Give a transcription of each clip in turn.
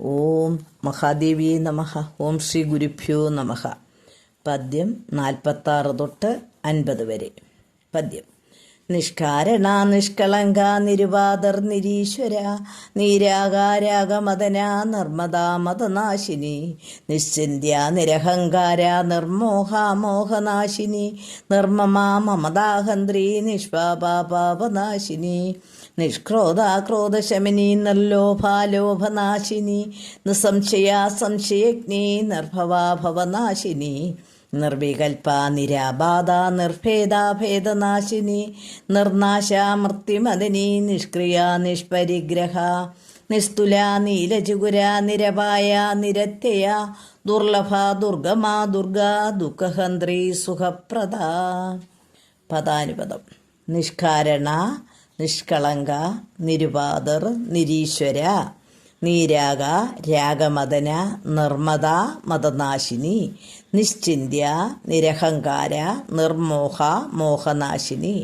ഓം മഹാദേവി നമഹ. ഓം ശ്രീ ഗുരുഭ്യോ നമഹ. പദ്യം നാൽപ്പത്താറ് തൊട്ട് അൻപത് വരെ. പദ്യം. നിഷ്കാരണ നിഷ്കളങ്ക നിരുപാതർ നിരീശ്വര നീരാകാരാഗമതന നിർമ്മദാ മതനാശിനി നിശ്ചിന്യ നിരഹങ്കാര നിർമോഹ മോഹനാശിനി നിർമ്മമാ മമതാഹന്ത്രി നിഷ്പാപാപാപനാശിനി നിഷ്ക്രോധ ക്രോധശമിനി നിർലോഭാലോഭനാശിനി നിസംശയ സംശയജ്ഞി നിർഭവാ ഭവനാശിനി നിർവികൽപ നിരാബാധ നിർഭേദ ഭേദനാശിനി നിർനാശ മൃത്യുമദിനി നിഷ്ക്രിയ നിഷ്പരിഗ്രഹ നിസ്തുല നീലചുകുര നിരപായ നിരത്യയ ദുർലഭ ദുർഗമാ ദുർഗ ദുഃഖഹന്ത്രി സുഖപ്രദ. പദാനുപദം. നിഷ്കാരണ നിഷ്കളങ്ക നിരുപാതർ നിരീശ്വര നീരാഗ രാഗമദന നിർമ്മത മതനാശിനി നിശ്ചിന്യ നിരഹങ്കാര നിർമോഹ മോഹനാശിനി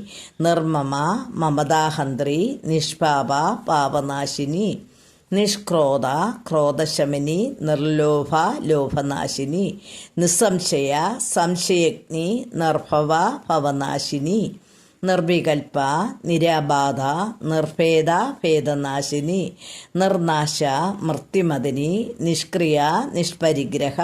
നിർമ്മമ മമതാഹന്ത്രി നിഷ്പാപ പാപനാശിനി നിഷ്ക്രോധ ക്രോധശമിനി നിർലോഭ ലോഭനാശിനി നിസ്സംശയ സംശയഗ്നി നിർഭവ ഭവനാശിനി നിർവികൽപ നിരാബാധ നിർഭേദ ഭേദനാശിനി നിർനാശ മൃത്യുമദിനി നിഷ്ക്രിയ നിഷ്പരിഗ്രഹ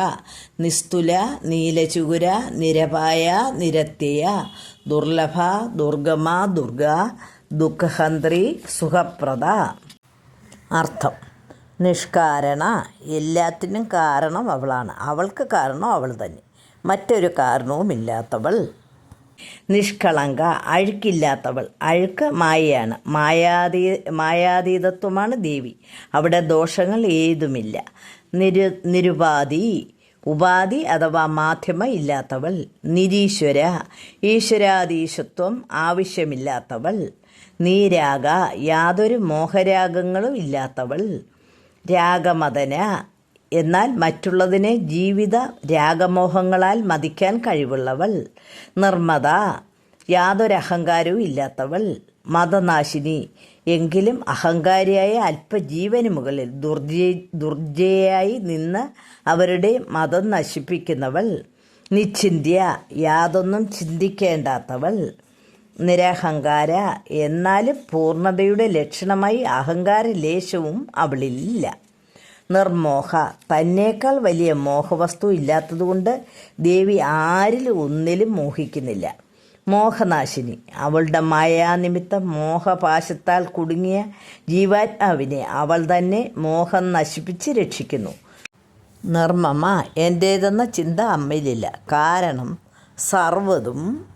നിസ്തുല നീലചുകുര നിരപായ നിരത്യയ ദുർലഭ ദുർഗമ ദുർഗ ദുഃഖഹന്ത്രി സുഖപ്രദ. അർത്ഥം. നിഷ്കാരണ എല്ലാത്തിനും കാരണം അവളാണ്. അവൾക്ക് കാരണം അവൾ തന്നെ. മറ്റൊരു കാരണവുമില്ലാത്തവൾ നിഷ്കളങ്ക അഴുക്കില്ലാത്തവൾ. അഴുക്ക് മായയാണ്. മായാതീ മായാതീതത്വമാണ് ദേവി. അവിടെ ദോഷങ്ങൾ ഏതുമില്ല. നിരു നിരുപാധി ഉപാധി അഥവാ മാധ്യമ ഇല്ലാത്തവൾ. നിരീശ്വര ഈശ്വരാധീശത്വം ആവശ്യമില്ലാത്തവൾ. നീരാഗ യാതൊരു മോഹരാഗങ്ങളും ഇല്ലാത്തവൾ. രാഗമദന എന്നാൽ മറ്റുള്ളതിനെ ജീവിത രാഗമോഹങ്ങളാൽ മതിക്കാൻ കഴിവുള്ളവൾ. നിർമ്മത യാതൊരു അഹങ്കാരവും ഇല്ലാത്തവൾ. മതനാശിനി എങ്കിലും അഹങ്കാരിയായ അല്പജീവന് മുകളിൽ ദുർജയ ദുർജയായി നിന്ന് അവരുടെ മതം നശിപ്പിക്കുന്നവൾ. നിശ്ചിന്യ യാതൊന്നും ചിന്തിക്കേണ്ടാത്തവൾ. നിരഹങ്കാര എന്നാലും പൂർണതയുടെ ലക്ഷണമായി അഹങ്കാര ലേശവും അവളിലില്ല. നിർമോഹ. തന്നേക്കാൾ വലിയ മോഹവസ്തു ഇല്ലാത്തതുകൊണ്ട് ദേവി ആരിൽ ഒന്നിലും മോഹിക്കുന്നില്ല. മോഹനാശിനി. അവളുടെ മായാനിമിത്തം മോഹപാശത്താൽ കുടുങ്ങിയ ജീവാത്മാവിനെ അവൾ തന്നെ മോഹം നശിപ്പിച്ച് രക്ഷിക്കുന്നു. നിർമ്മമ എന്റേതെന്ന ചിന്ത അമ്മയിലില്ല. കാരണം സർവതും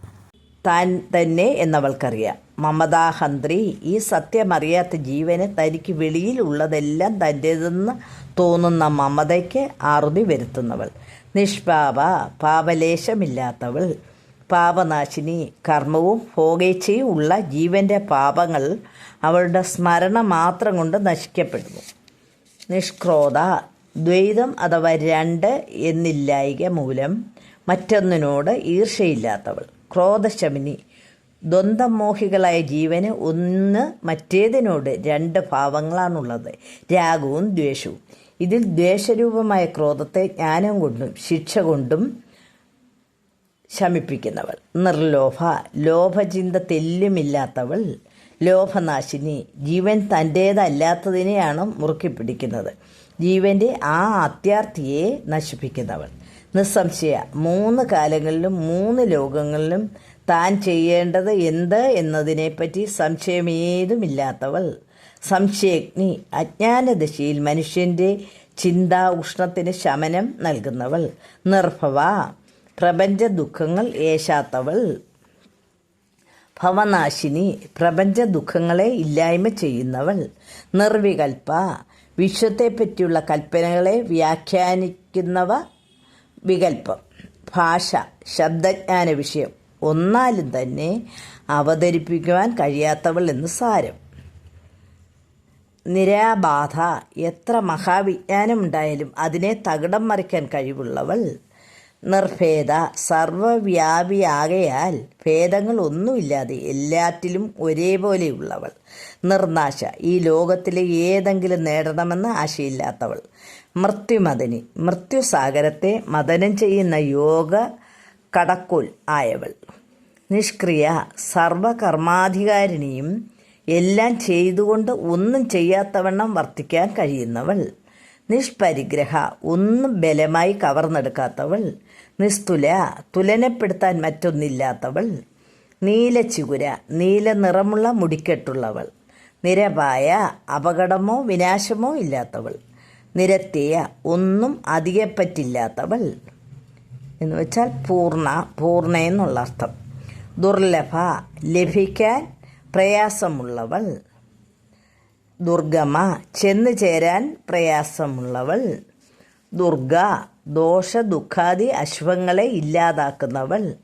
താൻ തന്നെ എന്നവൾക്കറിയാം. മമതാഹന്ത്രി ഈ സത്യമറിയാത്ത ജീവന് തനിക്ക് വെളിയിലുള്ളതെല്ലാം തന്റേതെന്ന് തോന്നുന്ന മമതയ്ക്ക് അറുതി വരുത്തുന്നവൾ. നിഷ്പാപ പാപലേശമില്ലാത്തവൾ പാപനാശിനി കർമ്മവും ഭോഗേച്ഛയും ഉള്ള ജീവന്റെ പാപങ്ങൾ അവളുടെ സ്മരണ മാത്രം കൊണ്ട് നശിക്കപ്പെടുന്നു. നിഷ്ക്രോധ ദ്വൈതം അഥവാ രണ്ട് എന്നില്ലായിക മൂലം മറ്റൊന്നിനോട് ഈർഷയില്ലാത്തവൾ ക്രോധശമിനി ദ്വന്ദ്മോഹികളായ ജീവന് ഒന്ന് മറ്റേതിനോട് രണ്ട് ഭാവങ്ങളാണുള്ളത്. രാഗവും ദ്വേഷവും. ഇതിൽ ദ്വേഷരൂപമായ ക്രോധത്തെ ജ്ഞാനം കൊണ്ടും ശിക്ഷ കൊണ്ടും ശമിപ്പിക്കുന്നവൾ. നിർലോഭ ലോഭചിന്ത തെല്ലുമില്ലാത്തവൾ. ലോഭനാശിനി ജീവൻ തന്റേതല്ലാത്തതിനെയാണ് മുറുക്കി പിടിക്കുന്നത്. ജീവന്റെ ആ അത്യാർത്ഥിയെ നശിപ്പിക്കുന്നവൾ. നിസ്സംശയ. മൂന്ന് കാലങ്ങളിലും മൂന്ന് ലോകങ്ങളിലും താൻ ചെയ്യേണ്ടത് എന്ത് എന്നതിനെപ്പറ്റി സംശയമേതുമില്ലാത്തവൾ. സംശയഗ്നി അജ്ഞാനദശയിൽ മനുഷ്യന്റെ ചിന്താ ഉഷ്ണത്തിന് ശമനം നൽകുന്നവൾ. നിർഭവ പ്രപഞ്ച ദുഃഖങ്ങൾ ഏശാത്തവൾ. ഭവനാശിനി പ്രപഞ്ച ദുഃഖങ്ങളെ ഇല്ലായ്മ ചെയ്യുന്നവൾ. നിർവികൽപ്പ വിശ്വത്തെപ്പറ്റിയുള്ള കൽപ്പനകളെ വ്യാഖ്യാനിക്കുന്നവ വികല്പം ഭാഷ ശബ്ദജ്ഞാന വിഷയം ഒന്നാലും തന്നെ അവതരിപ്പിക്കുവാൻ കഴിയാത്തവൾ എന്ന് സാരം. നിരാബാധ എത്ര മഹാവിജ്ഞാനമുണ്ടായാലും അതിനെ തകിടം മറിക്കാൻ കഴിവുള്ളവൾ നിർഭേദ സർവവ്യാപിയാകയാൽ ഭേദങ്ങൾ ഒന്നുമില്ലാതെ എല്ലാറ്റിലും ഒരേപോലെയുള്ളവൾ. നിർനാശ ഈ ലോകത്തിലെ ഏതെങ്കിലും നേടണമെന്ന് ആശയില്ലാത്തവൾ. മൃത്യുമദനി. മൃത്യുസാഗരത്തെ മദനം ചെയ്യുന്ന യോഗ കടക്കോൽ ആയവൾ. നിഷ്ക്രിയ സർവകർമാധികാരിണിയും എല്ലാം ചെയ്തുകൊണ്ട് ഒന്നും ചെയ്യാത്തവണ്ണം വർത്തിക്കാൻ കഴിയുന്നവൾ. നിഷ്പരിഗ്രഹ ഒന്നും ബലമായി കവർന്നെടുക്കാത്തവൾ. നിസ്തുല തുലനപ്പെടുത്താൻ മറ്റൊന്നില്ലാത്തവൾ. നീലച്ചുകുര നീല നിറമുള്ള മുടിക്കെട്ടുള്ളവൾ. നിരപായ അപകടമോ വിനാശമോ ഇല്ലാത്തവൾ. നിരത്തിയ ഒന്നും അധികപ്പറ്റില്ലാത്തവൾ എന്ന് വെച്ചാൽ പൂർണ പൂർണ എന്നുള്ള അർത്ഥം. ദുർലഭ ലഭിക്കാൻ പ്രയാസമുള്ളവൾ. ദുർഗമ ചെന്നു ചേരാൻ പ്രയാസമുള്ളവൾ. ദുർഗ ദോഷ ദുഃഖാദി അശ്വങ്ങളെ ഇല്ലാതാക്കുന്നവൾ.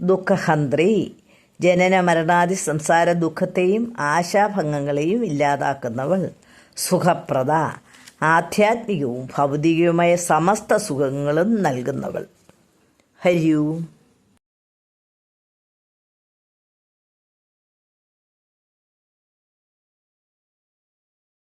ദുഃഖഹന്ത്രി ജനന മരണാദി സംസാര ദുഃഖത്തെയും ആശാഭംഗങ്ങളെയും ഇല്ലാതാക്കുന്നവൾ. സുഖപ്രദ ആധ്യാത്മികവും ഭൗതികവുമായ സമസ്ത സുഖങ്ങളും നൽകുന്നവൾ. ഹരിയും